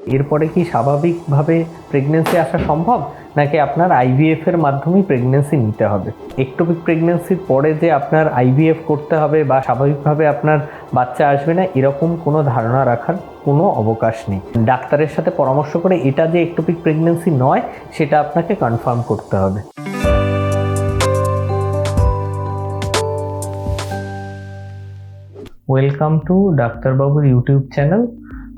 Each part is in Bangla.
এরপরে কি স্বাভাবিকভাবে প্রেগনেন্সি আসা সম্ভব? নাকি আপনার আইভিএফ এর মাধ্যমেই প্রেগনেন্সি নিতে হবে? একটোপিক প্রেগনেন্সির পরে যে আপনার আইভিএফ করতে হবে বা স্বাভাবিকভাবে আপনার বাচ্চা আসবে না, এরকম কোনো ধারণা রাখার কোনো অবকাশ নেই। ডাক্তারের সাথে পরামর্শ করে এটা যে একটোপিক প্রেগনেন্সি নয়, সেটা আপনাকে কনফার্ম করতে হবে। ওয়েলকাম টু ডাক্তারবাবুর ইউটিউব চ্যানেল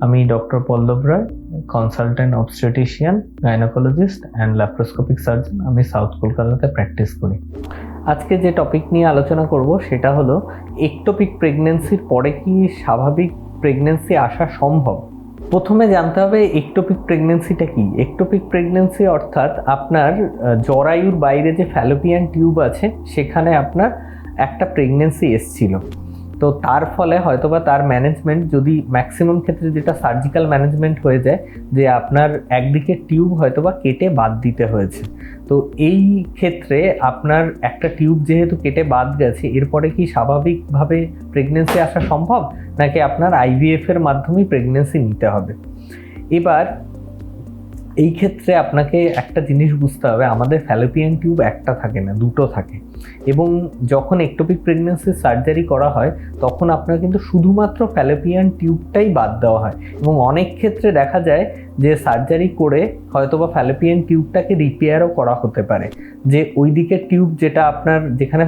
আমি doctor Pallab Roy consultant obstetrician gynaecologist and laparoscopic surgeon আমি সাউথ কলকাতাতে প্র্যাকটিস করি। আজকে যে টপিক নিয়ে আলোচনা করব সেটা হলো একটোপিক প্রেগনেন্সির পরে কি স্বাভাবিক প্রেগনেন্সি আসা সম্ভব? প্রথমে জানতে হবে একটোপিক প্রেগনেন্সিটা কি? একটোপিক প্রেগনেন্সি অর্থাৎ আপনার জরায়ুর বাইরে যে ফ্যালোপিয়ান টিউব আছে, সেখানে আপনার একটা প্রেগনেন্সি এসছিল। তো তার ফলে হয়তোবা তার ম্যানেজমেন্ট যদি ম্যাক্সিমাম ক্ষেত্রে যেটা সার্জিক্যাল ম্যানেজমেন্ট হয়ে যায়, যে আপনার একদিকে টিউব হয়তোবা কেটে বাদ দিতে হয়েছে। তো এই ক্ষেত্রে আপনার একটা টিউব যেহেতু কেটে বাদ গেছে, এরপরে কি স্বাভাবিকভাবে প্রেগনেন্সি আসা সম্ভব? নাকি আপনার আইভিএফের মাধ্যমেই প্রেগনেন্সি নিতে হবে? এবার এই ক্ষেত্রে আপনাকে একটা জিনিস বুঝতে হবে, আমাদের ফ্যালোপিয়ান টিউব একটা থাকে না, দুটো থাকে। এবং যখন একটোপিক প্রেগনেন্সি সার্জারি করা হয়, তখন আপনার কিন্তু শুধুমাত্র ফ্যালোপিয়ান টিউবটাই বাদ দেওয়া হয়। এবং অনেক ক্ষেত্রে দেখা যায় যে সার্জারি করে হয়তোবা ফ্যালোপিয়ান টিউবটাকে রিপেয়ারও করা হতে পারে। যে ওই দিকের টিউব যেটা আপনার যেখানে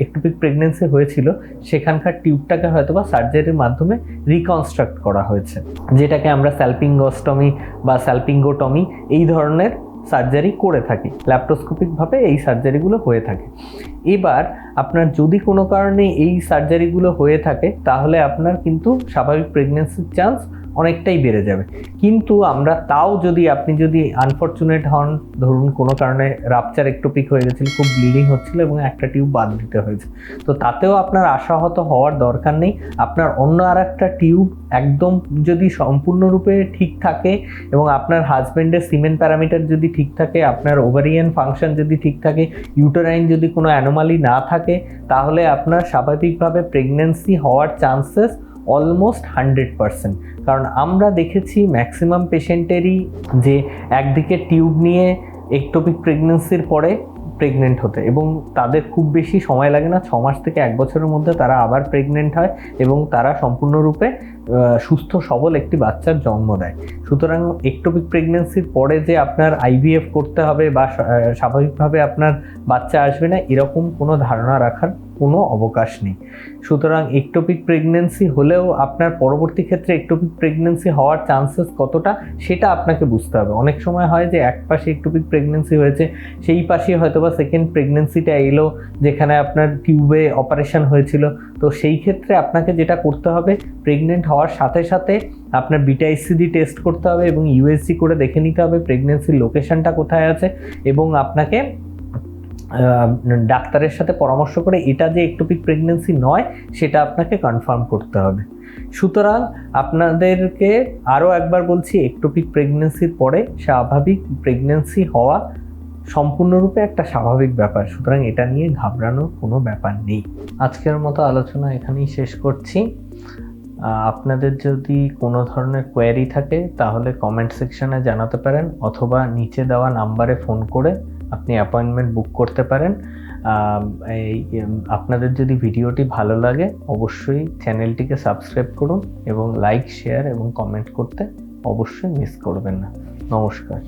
একটোপিক প্রেগনেন্সি হয়েছিল, সেখানকার টিউবটাকে হয়তোবা সার্জারির মাধ্যমে রিকনস্ট্রাক্ট করা হয়েছে। যেটাকে আমরা স্যালপিঙ্গোস্টমি বা স্যালপিঙ্গোটমি এই ধরনের সার্জারি করে থাকি ল্যাপ্টোস্কোপিকভাবে এই সার্জারিগুলো হয়ে থাকে। এবার আপনার যদি কোনো কারণে এই সার্জারিগুলো হয়ে থাকে, তাহলে আপনার কিন্তু স্বাভাবিক প্রেগনেন্সির চান্স অনেকটাই বেড়ে যাবে। কিন্তু আমরা তাও যদি, আপনি যদি আনফর্চুনেট হন, ধরুন কোনো কারণে রাপচার একটোপিক হয়ে গেছিল, খুব ব্লিডিং হচ্ছিল এবং একটা টিউব বাদ দিতে হয়েছে। তো তাতেও আপনার আশাহত হওয়ার দরকার নেই। আপনার অন্য আর একটা টিউব একদম যদি সম্পূর্ণরূপে ঠিক থাকে এবং আপনার হাজব্যান্ডের সিমেন্ট প্যারামিটার যদি ঠিক থাকে, আপনার ওভারিয়ান ফাংশন যদি ঠিক থাকে ইউটারাইন যদি কোনো অ্যানোমালি না থাকে, তাহলে আপনার স্বাভাবিকভাবে প্রেগনেন্সি হওয়ার চান্সেস অলমোস্ট হান্ড্রেড পারসেন্ট কারণ আমরা দেখেছি ম্যাক্সিমাম পেশেন্টেরই যে একদিকে টিউব নিয়ে একটোপিক প্রেগনেন্সির পরে প্রেগনেন্ট হতে এবং তাদের খুব বেশি সময় লাগে না ছ মাস থেকে এক বছরের মধ্যে তারা আবার প্রেগনেন্ট হয় এবং তারা সম্পূর্ণরূপে সুস্থ সবল একটি বাচ্চার জন্ম দেয়। সুতরাং একটোপিক প্রেগনেন্সির পরে যে আপনার আইভিএফ করতে হবে বা স্বাভাবিকভাবে আপনার বাচ্চা আসবে না, এরকম কোনো ধারণা রাখার কোনো অবকাশ নেই। সুতরাং একটোপিক প্রেগনেন্সি হলেও আপনার পরবর্তী ক্ষেত্রে একটোপিক প্রেগনেন্সি হওয়ার চান্সেস কতটা, সেটা আপনাকে বুঝতে হবে। অনেক সময় হয় যে এক পাশে একটোপিক প্রেগনেন্সি হয়েছে, সেই পাশে হয়তো বা সেকেন্ড প্রেগনেন্সিটা এলো, যেখানে আপনার টিউবে অপারেশন হয়েছিল। তো সেই ক্ষেত্রে আপনাকে যেটা করতে হবে প্রেগনেন্ট হওয়ার সাথে সাথে আপনার বিটা এসসিডি টেস্ট করতে হবে এবং ইউএসজি করে দেখে নিতে হবে প্রেগনেন্সির লোকেশনটা কোথায় আছে এবং আপনাকে ডাক্তারের সাথে পরামর্শ করে এটা যে একটোপিক প্রেগনেন্সি নয়, সেটা আপনাকে কনফার্ম করতে হবে। সুতরাং আপনাদেরকে আরও একবার বলছি একটোপিক প্রেগনেন্সির পরে স্বাভাবিক প্রেগনেন্সি হওয়া সম্পূর্ণরূপে একটা স্বাভাবিক ব্যাপার। সুতরাং এটা নিয়ে ঘাবড়ানোর কোনো ব্যাপার নেই। আজকের মতো আলোচনা এখানেই শেষ করছি। আপনাদের যদি কোনো ধরনের কোয়ারি থাকে, তাহলে কমেন্ট সেকশনে জানাতে পারেন, অথবা নিচে দেওয়া নাম্বারে ফোন করে আপনি অ্যাপয়েন্টমেন্ট বুক করতে পারেন। এই আপনাদের যদি ভিডিওটি ভালো লাগে, অবশ্যই চ্যানেলটিকে সাবস্ক্রাইব করুন এবং লাইক শেয়ার এবং কমেন্ট করতে অবশ্যই মিস করবেন না। নমস্কার।